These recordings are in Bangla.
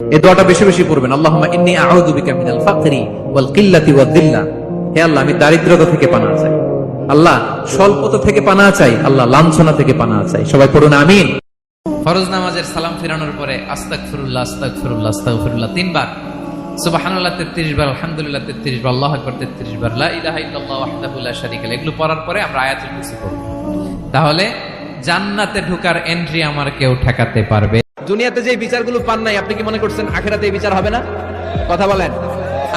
এই দোয়াটা বেশি বেশি পড়বেন। আল্লাহুম্মা ইন্নী আউযু বিকা মিনাল ফাকরি ওয়াল কিল্লাতি হে আল্লাহ, আমি দারিদ্রতা থেকে পানা চাই। আল্লাহ, স্বল্পতা থেকে পানা চাই। আল্লাহ, লাঞ্ছনা থেকে পানা চাই। সবাই পড়ুন, আমিন। ফরজ নামাজের সালাম পরে আস্তাগফিরুল্লাহ আস্তাগফিরুল্লাহ আস্তাগফিরুল্লাহ তিনবার। সুবহানাল্লাহ 33 বার, আলহামদুলিল্লাহ 33 বার, আল্লাহু আকবার 33 বার, লা ইলাহা ইল্লাল্লাহ ওয়াহদাহু লা শারীকা এগুলো পড়ার পরে আমরা আয়াতুল কুরসি পড়ব। তাহলে জান্নাতে ঢোকার এন্ট্রি আমার কেউ ঠেকাতে পারবে দুনিয়াতে যে বিচারগুলো পান নাই, আপনি কি মনে করছেন আখেরাতে এই বিচার হবে না? কথা বলেন।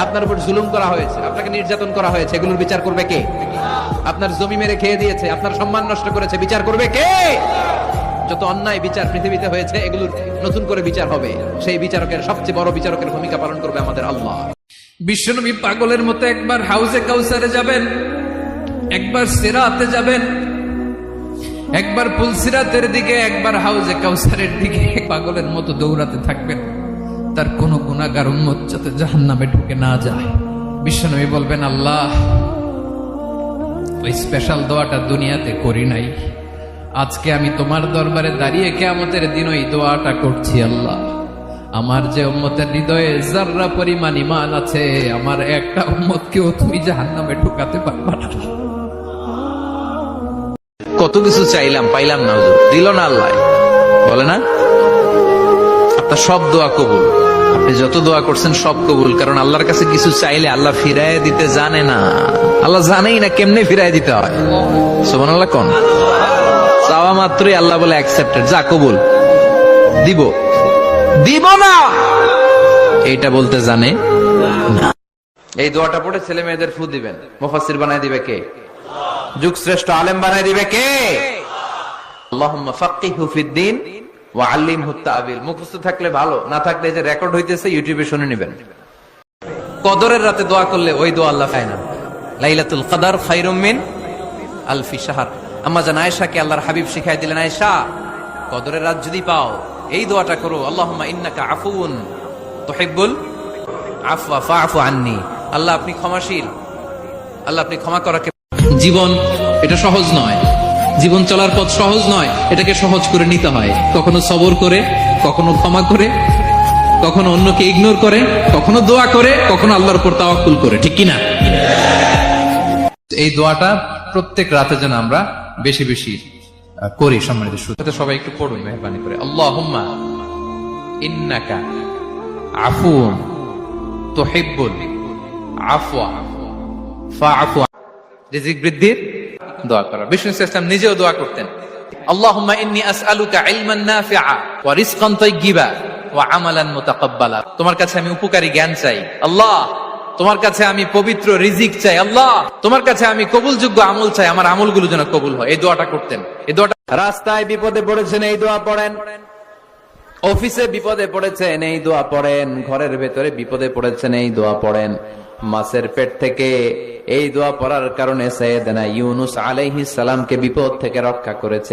আপনার উপর জুলুম করা হয়েছে, আপনাকে নির্যাতন করা হয়েছে, এগুলোর বিচার করবে কে? আপনার জমি মেরে খেয়ে দিয়েছে, আপনার সম্মান নষ্ট করেছে, বিচার করবে কে? যত অন্যায় বিচার পৃথিবীতে হয়েছে, এগুলোর নতুন করে বিচার হবে। সেই বিচারকের সবচেয়ে বড় বিচারকের ভূমিকা পালন করবে আমাদের আল্লাহ। বিশ্বনবী পাগলের মতো একবার হাউসে কাউসারে যাবেন, একবার সেরাতে যাবেন একবার পুলসিরাতের দিকে, একবার হাউজে কাউসারের দিকে। পাগলের মতো দৌড়াতে থাকবেন। তার কোনো গুণাগার উন্মত যাতে জাহান নামে ঢুকে না যায়। বিশ্বনবী বলবেন, আল্লাহ, ওই স্পেশাল দোয়াটা দুনিয়াতে করি নাই। আজকে আমি তোমার দরবারে দাঁড়িয়ে কেয়ামতের দিন ওই দোয়াটা করছি, আল্লাহ। আমার যে উম্মতের হৃদয়ে জাররা পরিমাণ ইমান আছে, আমার একটা উম্মতকেও তুমি জাহান্নামে ঢুকাতে পারবা না। কত কিছু চাইলাম, পাইলাম না হুজুর। দিল না আল্লাহ। বলে না? আপনার সব দোয়া কবুল। আপনি যত দোয়া করছেন সব কবুল, কারণ আল্লাহর কাছে কিছু চাইলে আল্লাহ ফিরায় দিতে জানে না। আল্লাহ জানেই না কেমনে ফিরায় দিতে হয়। সোমান আল্লাহ কোন? চাওয়া মাত্রই আল্লাহ বলে অ্যাকসেপ্টেড যা কবুল। দিব। দিব না! এইটা বলতে জানে না। এই দোয়াটা পড়ে ছেলে মেয়েদের ফু দিবেন। মুফাসসির বানায় দিবে কে? যুগ শ্রেষ্ঠ আলেম বানাই দিবে কে? মুখস্থ থাকলে ভালো, না থাকলে যে রেকর্ড হইতেছে, ইউটিউবে শুনে কদরের রাতে দোয়া করলে ওই দোয়া আল্লাহ খায় না। লাইলাতুল কদর খায়রুম মিন আলফি আম্মা জান আল্লাহর হাবিব শিখাই দিলেন কদরের রাত যদি পাও, এই দোয়াটা করো, আল্লাহুম্মা ইন্নাকা আন্নি। আল্লাহ আপনি ক্ষমাশীল। আল্লাহ আপনি ক্ষমা করাকে জীবন এটা সহজ নয়। জীবন চলার পথ সহজ নয়, এটাকে সহজ করে নিতে হয়। কখনো সবর করে, কখনো ক্ষমা করে, কখনো অন্যকে ইগনোর করে, কখনো দোয়া করে, কখনো আল্লাহর উপর তাওয়াক্কুল করে। ঠিক কিনা? এই দোয়াটা প্রত্যেক রাতে যেন আমরা বেশি বেশি করি সম্মানিত শ্রোতা। সবাই একটু পড়ুন, মেহরবানি করে। আল্লাহুম্মা ইন্নাকা আফুন তুহিব্বুল আফওয়া ফাআফু রিজিক বৃদ্ধির দোয়া করা। বিষ্ণু ইসলাম নিজেও দোয়া করতেন। রিজিক চাই। আল্লাহ, তোমার কাছে আমি চাই। আমার যেন কবুল হয়। এই দোয়াটা করতেন। এই দোয়াটা রাস্তায় বিপদে পড়েছেন, এই দোয়া পড়েন। অফিসে বিপদে পড়েছেন, এই দোয়া পড়েন। ঘরের ভেতরে বিপদে পড়েছেন, এই দোয়া পড়েন। মাছের পেট থেকে এই দোয়া পড়ার কারণে সৈয়দনা ইউনুস আলাইহিস সালামকে বিপদ থেকে রক্ষা করেছে।